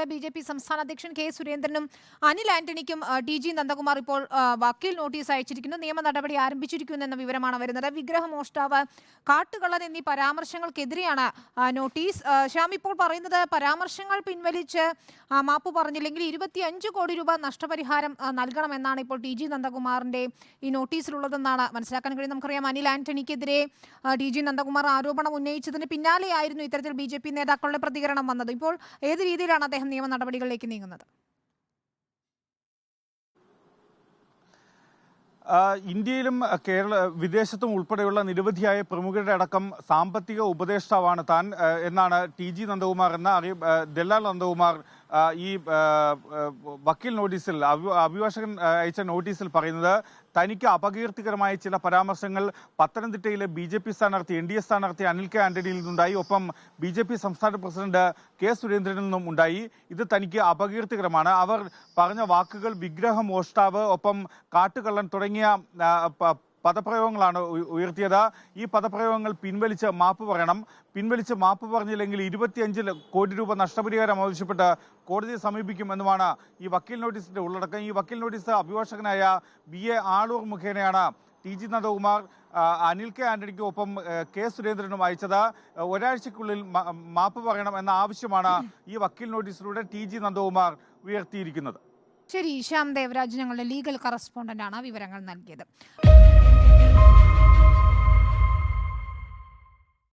നൽകിയിട്ടുണ്ട് B J P സംസ്ഥാന അധ്യക്ഷൻ കെ സുരേന്ദ്രനും അനിൽ ആന്റണിക്കും ടി ജി നന്ദകുമാർ ഇപ്പോൾ വക്കീൽ നോട്ടീസ് അയച്ചിരിക്കുന്നു. നിയമ നടപടി ആരംഭിച്ചിരിക്കുന്നു എന്ന വിവരമാണ് വരുന്നത്. വിഗ്രഹമോഷ്ടാവ് കാട്ടുകള്ളൻ എന്നീ പരാമർശങ്ങൾക്കെതിരെയാണ് നോട്ടീസ്. ശ്യാം ഇപ്പോൾ പറയുന്നത് പരാമർശങ്ങൾ പിൻവലിച്ച് മാപ്പ് പറഞ്ഞില്ലെങ്കിൽ ഇരുപത്തിയഞ്ച് കോടി രൂപ നഷ്ടപരിഹാരം നൽകണമെന്നാണ് ഇപ്പോൾ ടി ജി നന്ദകുമാറിന്റെ ഈ നോട്ടീസിലുള്ളതെന്നാണ് മനസ്സിലാക്കാൻ കഴിയും നമുക്കറിയാം അനിൽ ആന്റണിക്കെതിരെ ടി ജി നന്ദകുമാർ ആരോപണം ഉന്നയിച്ചതിന് പിന്നാലെയായിരുന്നു ഇത്തരത്തിൽ ബി നേതാക്കളുടെ പ്രതികരണം വന്നത്. ഇപ്പോൾ ഏത് രീതിയിലാണ് അദ്ദേഹം നിയമ നടപടികളിലേക്ക് നീങ്ങുന്നത്? ഇന്ത്യയിലും കേരള വിദേശത്തും ഉൾപ്പെടെയുള്ള നിരവധിയായ പ്രമുഖരുടെ അടക്കം സാമ്പത്തിക ഉപദേഷ്ടാവാണ് താൻ എന്നാണ് ടി ജി നന്ദകുമാർ എന്ന അറിയ ദല്ലാൽ നന്ദകുമാർ ഈ വക്കീൽ നോട്ടീസിൽ അഭി- അഭിഭാഷകൻ അയച്ച നോട്ടീസിൽ പറയുന്നത് തനിക്ക് അപകീർത്തികരമായ ചില പരാമർശങ്ങൾ പത്തനംതിട്ടയിലെ ബി ജെ പി സ്ഥാനാർത്ഥി എൻ ഡി എ സ്ഥാനാർത്ഥി അനിൽ കെ ആന്റണിയിൽ നിന്നുണ്ടായി. ഒപ്പം ബി ജെ പി സംസ്ഥാന പ്രസിഡന്റ് കെ സുരേന്ദ്രനിൽ നിന്നും ഉണ്ടായി. ഇത് തനിക്ക് അപകീർത്തികരമാണ്. അവർ പറഞ്ഞ വാക്കുകൾ വിഗ്രഹ മോഷ്ടാവ് ഒപ്പം കാട്ടുകള്ളൻ തുടങ്ങിയ പദപ്രയോഗങ്ങളാണ് ഉയർത്തിയത്. ഈ പദപ്രയോഗങ്ങൾ പിൻവലിച്ച് മാപ്പ് പറയണം. പിൻവലിച്ച് മാപ്പ് പറഞ്ഞില്ലെങ്കിൽ ഇരുപത്തിയഞ്ച് കോടി രൂപ നഷ്ടപരിഹാരം ആവശ്യപ്പെട്ട് കോടതിയെ സമീപിക്കുമെന്നുമാണ് ഈ വക്കീൽ നോട്ടീസിന്റെ ഉള്ളടക്കം. ഈ വക്കീൽ നോട്ടീസ് അഭിഭാഷകനായ ബി എ ആളൂർ മുഖേനയാണ് T G Nandakumar Anil K ആന്റണിക്കും ഒപ്പം കെ സുരേന്ദ്രനും അയച്ചത്. ഒരാഴ്ചക്കുള്ളിൽ മാപ്പ് പറയണം എന്ന ആവശ്യമാണ് ഈ വക്കീൽ നോട്ടീസിലൂടെ ടി ജി നന്ദകുമാർ ഉയർത്തിയിരിക്കുന്നത്. ശരി ശ്യാം ദേവരാജ് ഞങ്ങളുടെ ലീഗൽ കറസ്പോണ്ടന്റ് ആണ് വിവരങ്ങൾ നൽകിയത്.